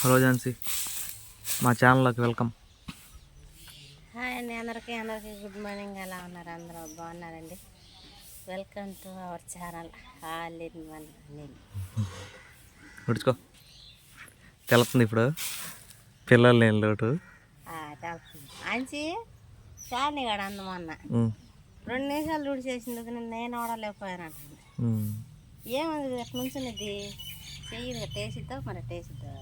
Hello Jhansi. మా ఛానల్లోకి welcome. Hi అండి అందరికీ అందరికీ గుడ్ మార్నింగ్. ఎలా ఉన్నారు అందరూ? బాగున్నారండి? Welcome to our channel all in one Anil ఉడుచుకో తెలుస్తుంది ఇప్పుడు. పిల్లలు లేని లోటు? అంచి చాలి కాడ అందమన్న రెండు నిమిషాలు డ్యూటీ చేసింది నేను ఆడలేకపోయానంట ఉమ్. ఏముంది అట్లా నుంచునిద్ది? చెయ్యి టేసిద్దా మరి టేసిద్దా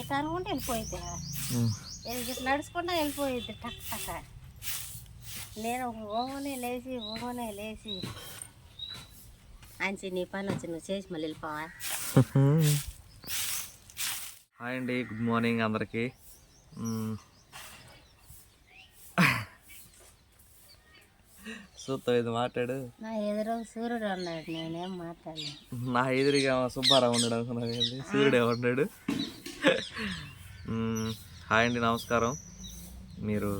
ఇట్లా అనుకుంటే వెళ్ళిపోయిద్ది ఉమ్. ఇట్లా నడుచుకుంటా వెళ్ళిపోయిద్ది టక్ టక్. నేను ఓమనే లేచి ఓమనే లేచి. అంచి నీ పని వచ్చి నువ్వు చేసి మళ్ళీ వెళ్ళిపోవా? హాయ్ అండి గుడ్ మార్నింగ్ అందరికీ. చూస్తావు ఇది మాట్లాడు. నా ఎదురు సూర్యుడు ఉన్నాడు నేనేం మాట్లాడలేదు నా ఎదురుగా సుబ్బారావు ఉన్నాడు అనుకున్నాను సూర్యుడు మ్మ్. హాయ్ అండి నమస్కారం. మీరు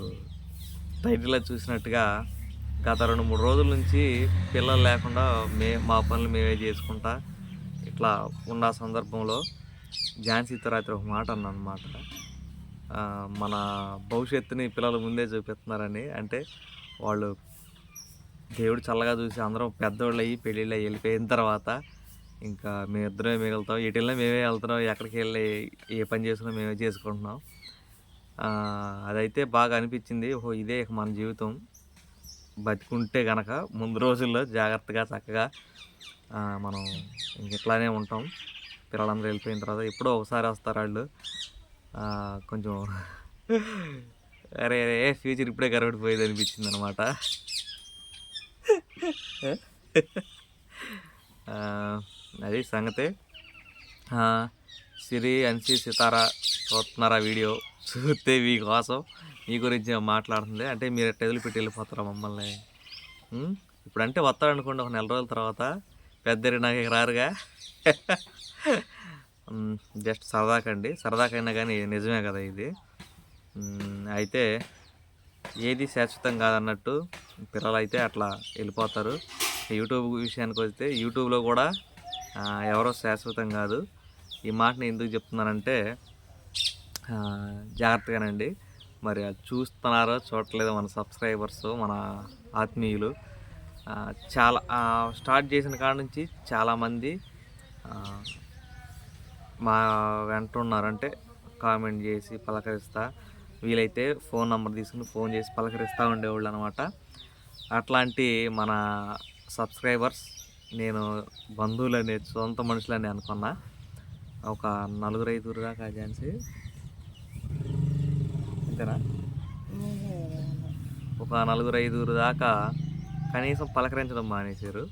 టైటిల్లో చూసినట్టుగా గత రెండు మూడు రోజుల నుంచి పిల్లలు లేకుండా మే మా పనులు మేమే చేసుకుంటా ఇట్లా ఉన్న సందర్భంలో ఝాన్సీతో రాత్రి ఒక మాట అన్నమాట. మన భవిష్యత్తుని పిల్లలు ముందే చూపిస్తున్నారని. అంటే వాళ్ళు దేవుడు చల్లగా చూసి అందరం పెద్దోళ్ళు అయ్యి పెళ్ళిళ్ళు వెళ్ళిపోయిన తర్వాత ఇంకా మేమిద్దరమే మిగులుతాం. ఎటు వెళ్ళినా మేమే వెళ్తున్నాం. ఎక్కడికి వెళ్ళి ఏ పని చేసినా మేమే చేసుకుంటున్నాం. అదైతే బాగా అనిపించింది. ఓహో ఇదే ఇక మన జీవితం. బతికుంటే గనక ముందు రోజుల్లో జాగ్రత్తగా చక్కగా మనం ఇంక ఇట్లానే ఉంటాం. పిల్లలందరూ వెళ్ళిపోయిన తర్వాత ఎప్పుడో ఒకసారి వస్తారు వాళ్ళు. కొంచెం అరే అరే ఫ్యూచర్ ఇప్పుడే గరబడిపోయేది అనిపించింది అనమాట అది సంగతే. సిరి అన్సి సితారా చూస్తున్నారా వీడియో? చూస్తే మీకోసం మీ గురించి మాట్లాడుతుంది. అంటే మీరు ఎట్ట పెట్టి వెళ్ళిపోతారా మమ్మల్ని? ఇప్పుడంటే వస్తారనుకోండి ఒక నెల రోజుల తర్వాత. పెద్దరి నాకు రారుగా. జస్ట్ సరదాకండి. సరదాకైనా కానీ నిజమే కదా ఇది. అయితే ఏది శాశ్వతం కాదన్నట్టు పిల్లలు అయితే అట్లా వెళ్ళిపోతారు. యూట్యూబ్ విషయానికి వస్తే యూట్యూబ్లో కూడా ఎవరో శాశ్వతం కాదు. ఈ మాటని ఎందుకు చెప్తున్నానంటే జాగ్రత్తగానండి. మరి అది చూస్తున్నారో చూడట్లేదో మన సబ్స్క్రైబర్స్ మన ఆత్మీయులు చాలా స్టార్ట్ చేసిన కాడ నుంచి చాలామంది మా వెంట ఉన్నారంటే కామెంట్ చేసి పలకరిస్తా. వీలైతే ఫోన్ నెంబర్ తీసుకుని ఫోన్ చేసి పలకరిస్తూ ఉండేవాళ్ళు అనమాట అట్లాంటి మన సబ్స్క్రైబర్స్ నేను బంధువులని సొంత మనుషులని అనుకున్నా. ఒక నలుగురు ఐదుగురు దాకా ఝాన్సీ అంతేనా? ఒక నలుగురు ఐదుగురు దాకా కనీసం పలకరించడం మానేశారు.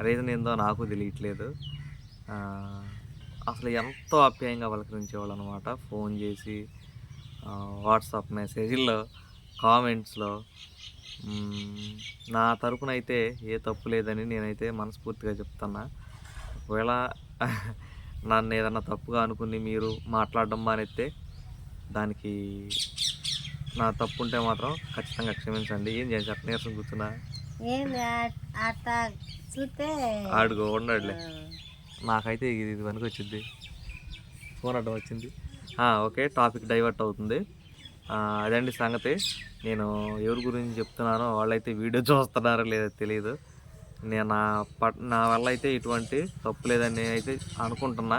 రీజన్ ఏందో నాకు తెలియట్లేదు. అసలు ఎంతో ఆప్యాయంగా పలకరించేవాళ్ళు అనమాట ఫోన్ చేసి వాట్సాప్ మెసేజ్లో కామెంట్స్లో నా తరపున అయితే ఏ తప్పు లేదని నేనైతే మనస్ఫూర్తిగా చెప్తున్నా. ఒకవేళ నన్ను ఏదన్నా తప్పుగా అనుకుని మీరు మాట్లాడడం మానేస్తే దానికి నా తప్పు ఉంటే మాత్రం ఖచ్చితంగా క్షమించండి. ఏం చేసి అట్లా నీరసం కూర్చున్నా? ఆడుకో ఉండడులే. నాకైతే ఇది ఇది పనికి వచ్చింది ఫోన్ అడ్డం వచ్చింది. ఓకే టాపిక్ డైవర్ట్ అవుతుంది. అదండి సంగతి. నేను ఎవరి గురించి చెప్తున్నానో వాళ్ళైతే వీడియో చూస్తున్నారో లేదో తెలియదు నేను నా పట్ నా వల్ల అయితే ఇటువంటి తప్పు లేదని నేనైతే అనుకుంటున్నా.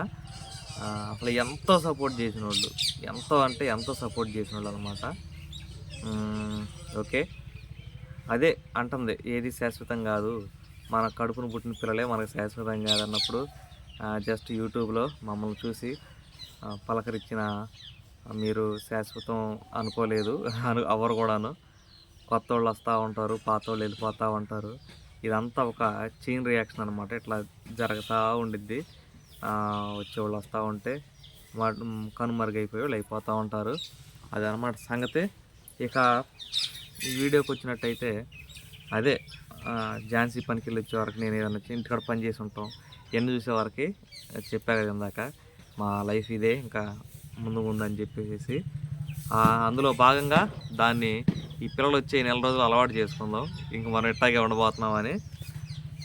అసలు ఎంతో సపోర్ట్ చేసిన వాళ్ళు ఎంతో అంటే ఎంతో సపోర్ట్ చేసిన వాళ్ళు అనమాట ఓకే. అదే అంటుంది ఏది శాశ్వతం కాదు. మన కడుపును పుట్టిన పిల్లలే మనకు శాశ్వతం కాదన్నప్పుడు జస్ట్ యూట్యూబ్లో మమ్మల్ని చూసి పలకరించిన మీరు శాశ్వతం అనుకోలేదు. అను ఎవరు కూడాను. కొత్త వాళ్ళు వస్తూ ఉంటారు పాత వాళ్ళు వెళ్ళిపోతూ ఉంటారు. ఇదంతా ఒక చైన్ రియాక్షన్ అనమాట ఇట్లా జరుగుతూ ఉండిద్ది. వచ్చేవాళ్ళు వస్తూ ఉంటే వా- కనుమరుగైపోయి వాళ్ళు అయిపోతూ ఉంటారు. అది అనమాట సంగతి. ఇక ఈ వీడియోకి వచ్చినట్టయితే అదే ఝాన్సీ పనికి వెళ్ళి వచ్చే వరకు నేను ఏదైనా ఇంటికాడ పని చేసి ఉంటాం. ఎన్ని చూసే వరకు చెప్పా కదా ఇందాక. మా లైఫ్ ఇదే. ఇంకా ముందు ముందని చెప్పేసి అందులో భాగంగా దాన్ని ఈ పిల్లలు వచ్చే నెల రోజులు అలవాటు చేసుకుందాం. ఇంక మనం ఇట్టాగే ఉండబోతున్నామని.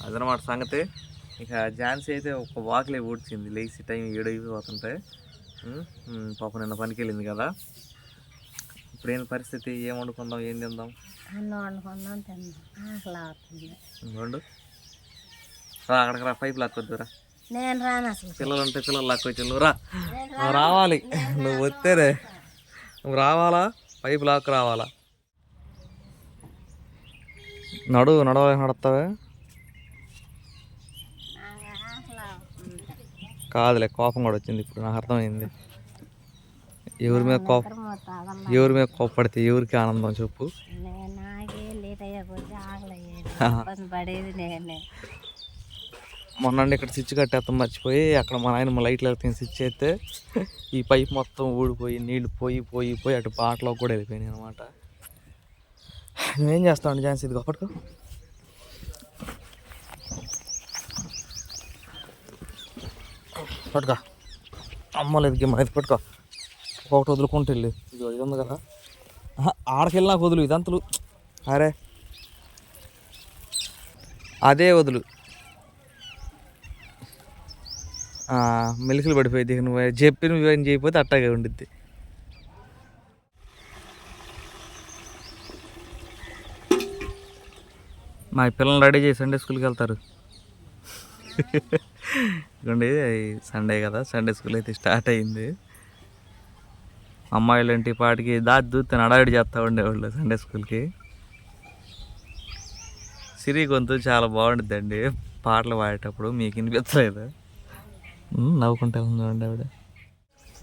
అదనమాట సంగతి. ఇక ఝాన్సీ అయితే ఒక వాకిలే ఊడ్చింది. లేచి టైం ఏడైపోతుంటే పాప నిన్న పనికి వెళ్ళింది కదా. ఇప్పుడు ఏం పరిస్థితి? ఏం వండుకుందాం? ఏం తిందాం? అన్నం వండుకుందాం రా అక్కడికి రా. పైపు లాక్కొద్దురా నేను రాను అసలు. పిల్లలు ఉంటే పిల్లలు లాక్కొచ్చు నువ్వు రా రావాలి. నువ్వు వస్తేనే నువ్వు రావాలా? పైపు లాక్ రావాలా? నడు నడవ అవుతుంది కాదులే కోపం కూడా వచ్చింది ఇప్పుడు నాకు అర్థమైంది. ఎవరి మీద కోపం ఎవరి మీద కోపడితే ఎవరికి ఆనందం చెప్పు. మొన్నండి ఇక్కడ స్విచ్ కట్టేస్తాం మర్చిపోయి అక్కడ మా నాయన లైట్లు వెళ్తే స్విచ్ అయితే ఈ పైప్ మొత్తం ఊడిపోయి నీళ్ళు పోయి పోయి పోయి అటు బాటలో కూడా వెళ్ళిపోయినాయి అనమాట నేనేం చేస్తామండి ఝాన్సీ ఇది పట్టుకో. పట్టుకో. అమ్మలేదు గిమ్మ. ఇది పట్టుకో. ఒకటి వదులుకుంటూ వెళ్ళి. ఇది ఇది ఉంది కదా. ఆహా, ఆడకెళ్ళి నాకు వదులు ఇదంతలు. అరే. అదే వదులు ఆ, మెలికలు పడిపోయింది ఇక నువ్వు చెప్పిన నువ్వు చేయకపోతే అట్టాగే ఉండిద్ది. మా పిల్లల్ని రెడీ చేసి సండే స్కూల్కి వెళ్తారు. ఇదిగోండి సండే కదా. సండే స్కూల్ అయితే స్టార్ట్ అయింది అమ్మాయిలు అంటే పాటికి దాచి తను అడావిడి చేస్తూ ఉండేవాళ్ళు సండే స్కూల్కి సిరి గొంతు చాలా బాగుంటుందండి పాటలు పాడేటప్పుడు మీకు వినిపించలేదు. నవ్వుకుంటా ఉందండి ఆవిడ.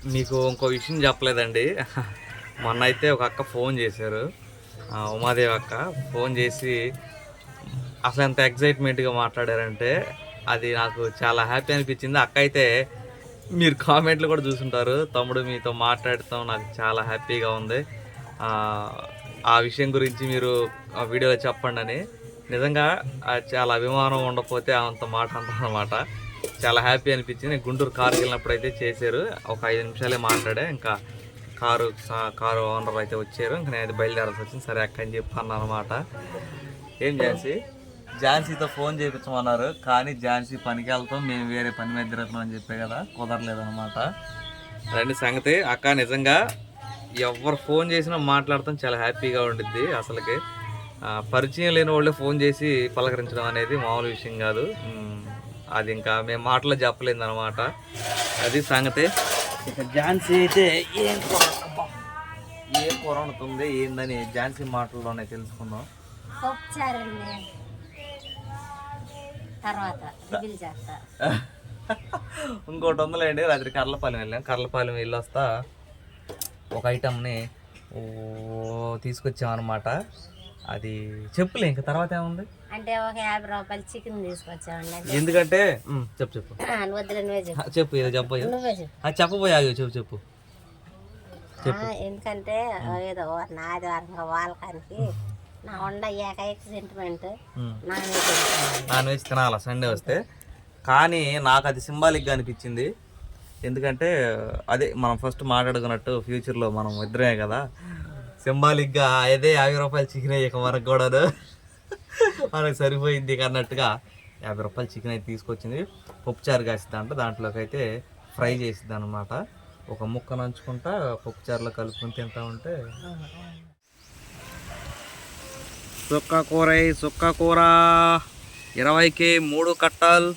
మీకు ఇంకో విషయం చెప్పలేదండి. మొన్న అయితే ఒక అక్క ఫోన్ చేశారు. ఉమాదేవి అక్క ఫోన్ చేసి అసలు ఎంత ఎగ్జైట్మెంట్గా మాట్లాడారంటే అది నాకు చాలా హ్యాపీ అనిపించింది. అక్క అయితే మీరు కామెంట్లు కూడా చూసుంటారు. తమ్ముడు మీతో మాట్లాడతాం నాకు చాలా హ్యాపీగా ఉంది. ఆ, విషయం గురించి మీరు ఆ వీడియోలో చెప్పండి అని. నిజంగా చాలా అభిమానం ఉండకపోతే అంత మాట అంటారు అనమాట చాలా హ్యాపీ అనిపించింది. గుంటూరు కారుకి వెళ్ళినప్పుడు అయితే చేశారు. ఒక ఐదు నిమిషాలే మాట్లాడే. ఇంకా కారు కారు ఓనర్ అయితే వచ్చారు. ఇంకా నేను అయితే బయలుదేరాల్సి వచ్చింది. సరే అక్క అని చెప్పి అనమాట ఏం చేసి ఝాన్సీతో ఫోన్ చేయించమన్నారు కానీ ఝాన్సీ పనికి వెళ్తాం. మేము వేరే పని మీద తిరుగుతున్నాం అని చెప్పే కదా. కుదరలేదు అనమాట రండి సంగతి. అక్క నిజంగా ఎవరు ఫోన్ చేసినా మాట్లాడతాం. చాలా హ్యాపీగా ఉండిద్ది అసలుకి. పరిచయం లేని వాళ్ళే ఫోన్ చేసి పలకరించడం అనేది మామూలు విషయం కాదు. అది ఇంకా మేము మాటలో చెప్పలేదు అనమాట అది సంగతి. ఇక ఝాన్సీ అయితే ఏం ఏ కూర వండుతుంది ఏందని ఝాన్సీ మాటల్లోనే తెలుసుకుందాం. ఇంకోటి ఉందిలేండి రాత్రి కర్లపాలెం వెళ్ళాం. కర్లపాలెం వెళ్ళి వస్తా ఒక ఐటమ్ని ఓ తీసుకొచ్చామన్నమాట. అది చెప్పులే ఇంకా తర్వాత ఏముంది? అంటే ఒక యాభై రూపాయలు చికెన్ తీసుకొచ్చామండి ఎందుకంటే చెప్పు చెప్పు. వద్దులే చెప్పు. చెప్పు ఏదో చెప్పబోయా ఆ, చెప్పబోయా చెప్పు చెప్పు. ఎందుకంటే ఏదో నాది వారంగా వాళ్ళకానికి నా ఉండ ఏకైక సెంటిమెంట్. నాన్ వెజ్ తినాలా? సండే వస్తే. కానీ నాకు అది సింబాలిక్గా అనిపించింది. ఎందుకంటే అదే మనం ఫస్ట్ మాట్లాడుకున్నట్టు ఫ్యూచర్లో మనం ఇద్దరమే కదా. సింబాలిక్గా అదే యాభై రూపాయలు చికెన్ ఇక మనకు కూడాను. మనకు సరిపోయింది అన్నట్టుగా యాభై రూపాయలు చికెన్ అయితే తీసుకొచ్చింది. పప్పుచారు కాసిద్ది అంట దాంట్లోకి అయితే ఫ్రై చేసిద్ది అనమాట ఒక ముక్క నంచుకుంటా పప్పుచారులో కలుపుకొని తింటా ఉంటే. సుక్క కూర సుక్క కూర. ఇరవైకి మూడు కట్టాలు.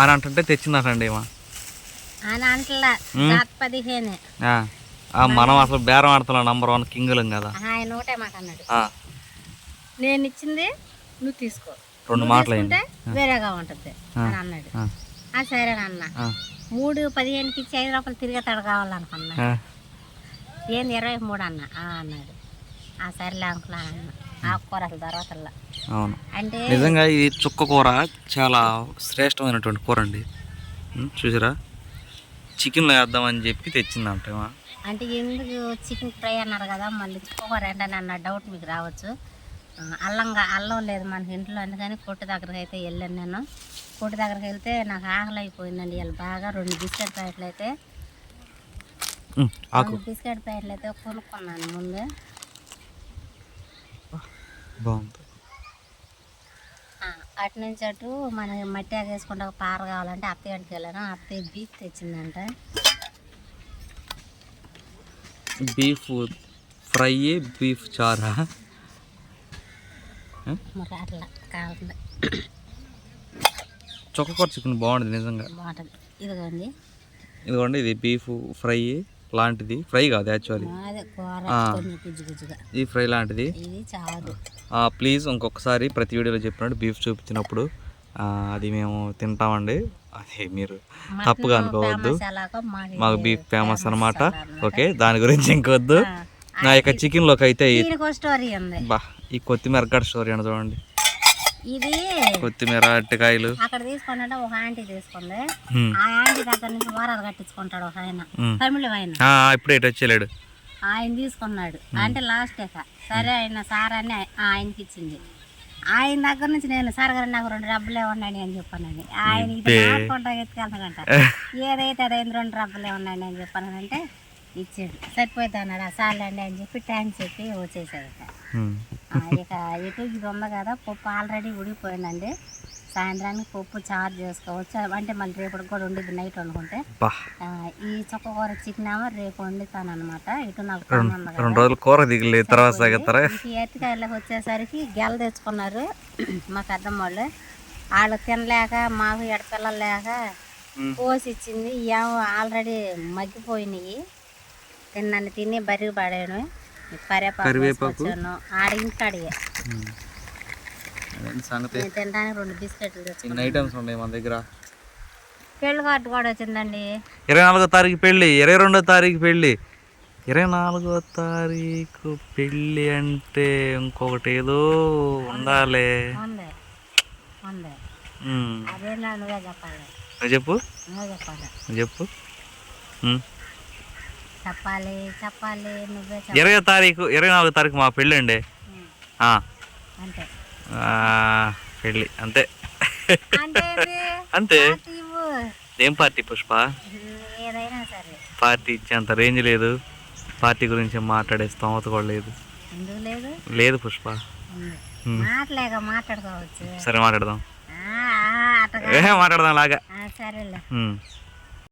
అని అంటుంటే తెచ్చిందటండి ఏమో పదిహేను. మనం అసలు బేరం ఆడుతున్నాం నంబర్ వన్ కింగులం కదా. ఆయన ఒకటే మాట అన్నాడు. నేను ఇచ్చింది నువ్వు తీసుకో. రెండు మాటలు వేరేగా ఉంటుంది అని అన్నాడు. సరే అన్న మూడు పదిహేనుకి ఇచ్చి ఐదు రూపాయలు తిరిగి తడ కావాలనుకున్నా. ఏంది ఇరవై మూడు అన్న? ఆ అన్నాడు. ఆ సరేలే అనుకున్నా అన్న. ఆకుకూర అసలు తర్వాత అవును. అంటే నిజంగా ఇది చుక్క కూర చాలా శ్రేష్టమైనటువంటి కూర అండి. చూసారా? చికెన్లో వేద్దామని చెప్పి తెచ్చిందంట ఏమో. అంటే ఎందుకు చికెన్ ఫ్రై అన్నారు కదా మళ్ళీ చుక్కకూర ఏంటని అన్న డౌట్ మీకు రావచ్చు. అల్లంగా అల్లం లేదు మన ఇంట్లో అందుకని కొట్టు దగ్గరికి అయితే వెళ్ళాను నేను. కొట్టు దగ్గరికి వెళ్తే నాకు ఆకలి అయిపోయిందండి వీళ్ళు బాగా రెండు బిస్కెట్ ప్యాకెట్లు అయితే. బిస్కెట్ ప్యాకెట్లు అయితే కొనుక్కున్నాను ముందు. బాగుంది. అటు నుంచి అటు మనకి మట్టి ఆగేసుకుంటే పార కావాలంటే అత్తయ్య ఇంటికి వెళ్ళాను. అత్తయ్య బీచ్ తెచ్చిందంట. బీఫ్ ఫ్రై బీఫ్ చారా? చొక్కకూర చికెన్ బాగుంటుంది నిజంగా. ఇదిగోండి. ఇదిగోండి ఇది బీఫ్ ఫ్రై లాంటిది. ఫ్రై కాదు యాక్చువల్లీ. ఈ ఫ్రై లాంటిది. ప్లీజ్ ఇంకొకసారి ప్రతి వీడియోలో చెప్పినట్టు బీఫ్ చూపించినప్పుడు అది మేము తింటామండి. అది మీరు తప్పుగా అనుకోవద్దు. మాకు బీఫ్ ఫేమస్ అనమాట ఓకే దాని గురించి ఇంకొద్దు. నా యొక్క చికెన్లోకి అయితే ఒక స్టోరీ ఉంది. బా ఈ కొత్తిమీర గడ్డ స్టోరీ అని చూడండి. ఇది కొత్తిమీర అరటికాయలు. అక్కడ తీసుకున్నట్టు ఒక ఆంటీ తీసుకుంది. ఆ ఆంటీ దగ్గర నుంచి వారాలు కట్టించుకుంటాడు ఒక ఆయన. తమిళ ఆయన ఇప్పుడు ఎటు వచ్చేలేడు ఆయన తీసుకున్నాడు. అంటే లాస్ట్ సరే ఆయన సార్ అని ఆయ- ఆయనకి ఇచ్చింది ఆయన దగ్గర నుంచి నేను సార్ గారు నాకు రెండు డబ్బులే ఉన్నాయి అని చెప్పానని ఆయన ఇది నాటుకుంటా ఎత్తుకెళ్తాడంట ఏదైతే అదైంది రెండు డబ్బులే ఉన్నాయి అని చెప్పానంటే ఇచ్చాడు. సరిపోయింది అన్నాడు. అండి అని చెప్పి థ్యాంక్స్ చెప్పి వచ్చేసాడు ఇక. ఎటు ఇది ఉంది కదా పప్పు ఆల్రెడీ ఉడికిపోయిందండి. సాయంత్రానికి పప్పు చారు చేసుకోవచ్చు. అంటే మళ్ళీ రేపటికి కూడా ఉండిద్ది నైట్ వండుకుంటే. ఈ చొక్కకూర చికెన్ ఏమో రేపు వండుతాను అనమాట ఇటు నాకు. రెండు రోజులు కూర దిగలేదు తర్వాత వచ్చేసరికి గెల తెచ్చుకున్నారు. మా పెద్దమ్మ వాళ్ళు వాళ్ళు తినలేక మాకు ఎడపిల్లలు లేక. కోసి ఇచ్చింది ఏమో ఆల్రెడీ మగ్గిపోయినాయి. తిన్నాను తిని బరిగి పడాను కరివేపాకు కరివేపాకు. తీసుకొచ్చాను. ఆడ ఇంటికాడియే అదేంటి సంగతి? నేను తినడానికి రెండు బిస్కెట్లు తెచ్చుకున్నాను ఇన్ని ఐటమ్స్ ఉన్నాయి మన దగ్గర? పెళ్ళి కార్డు కూడా వచ్చిందండి. ఇరవై నాలుగో తారీఖు పెళ్ళి ఇరవై రెండో తారీఖు పెళ్ళి. ఇరవై నాలుగో తారీఖు పెళ్ళి అంటే ఇంకొకటి ఏదో ఉండాలే. ఉంది ఉంది. ఉమ్. అదేనా నువ్వే చెప్పాలి. నువ్వు చెప్పు. నువ్వే చెప్పాలి. నువ్వు చెప్పు. ఉమ్. చెప్పాలి చెప్పాలి నువ్వే చెప్పాలి. ఇరవై తారీఖు ఇరవై నాలుగో తారీఖు మా పెళ్ళి అండి. ఉమ్. అంతే. పెళ్ళి. అంతే? అంతే. ఏం పార్టీ పుష్ప? పార్టీ ఇచ్చేంత రేంజ్ లేదు. పార్టీ గురించి మాట్లాడే స్తోమత కూడా లేదు. లేదు? పుష్ప. సరే మాట్లాడదాం. మాట్లాడదాం లాగా.